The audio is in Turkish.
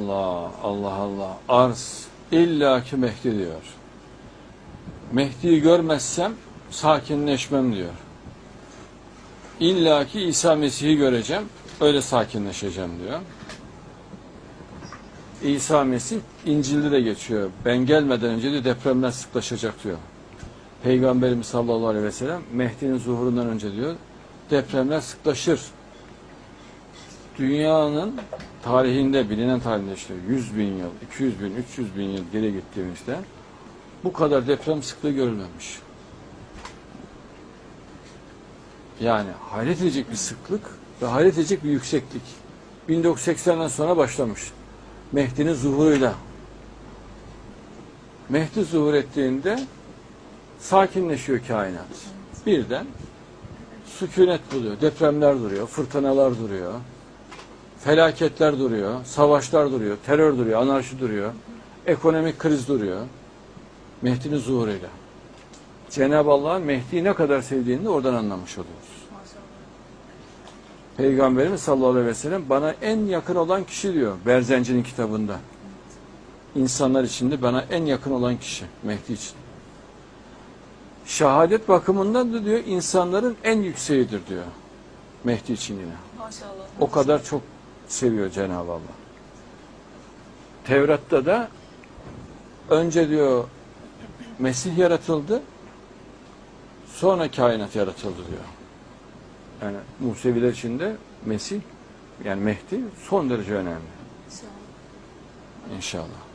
Allah, Allah Allah. Arz illaki Mehdi diyor. Mehdi'yi görmezsem sakinleşmem diyor. İlla ki İsa Mesih'i göreceğim, öyle sakinleşeceğim diyor. İsa Mesih İncil'de de geçiyor. Ben gelmeden önce de depremler sıklaşacak diyor. Peygamberimiz sallallahu aleyhi ve sellem Mehdi'nin zuhurundan önce diyor depremler sıklaşır. Dünyanın tarihinde, bilinen tarihinde işte 100 bin yıl, 200 bin, 300 bin yıl geri gittiğimizde bu kadar deprem sıklığı görülmemiş. Yani hayret edecek bir sıklık ve hayret edecek bir yükseklik. 1980'den sonra başlamış. Mehdi'nin zuhuruyla. Mehdi zuhur ettiğinde sakinleşiyor kainat. Birden sükunet buluyor. Depremler duruyor, fırtınalar duruyor. Felaketler duruyor, savaşlar duruyor, terör duruyor, anarşi duruyor. Ekonomik kriz duruyor. Mehdi'nin zuhuruyla. Cenab-ı Allah'ın Mehdi'yi ne kadar sevdiğini de oradan anlamış oluyoruz. Peygamberimiz sallallahu aleyhi ve sellem bana en yakın olan kişi diyor Berzenci'nin kitabında. İnsanlar içinde bana en yakın olan kişi Mehdi için. Şehadet bakımından da diyor insanların en yükseğidir diyor. Mehdi için yine. Maşallah. O kadar çok seviyor Cenab-ı Allah. Tevrat'ta da önce diyor Mesih yaratıldı sonra kainat yaratıldı diyor. Yani Museviler için de Mesih yani Mehdi son derece önemli İnşallah. inşallah.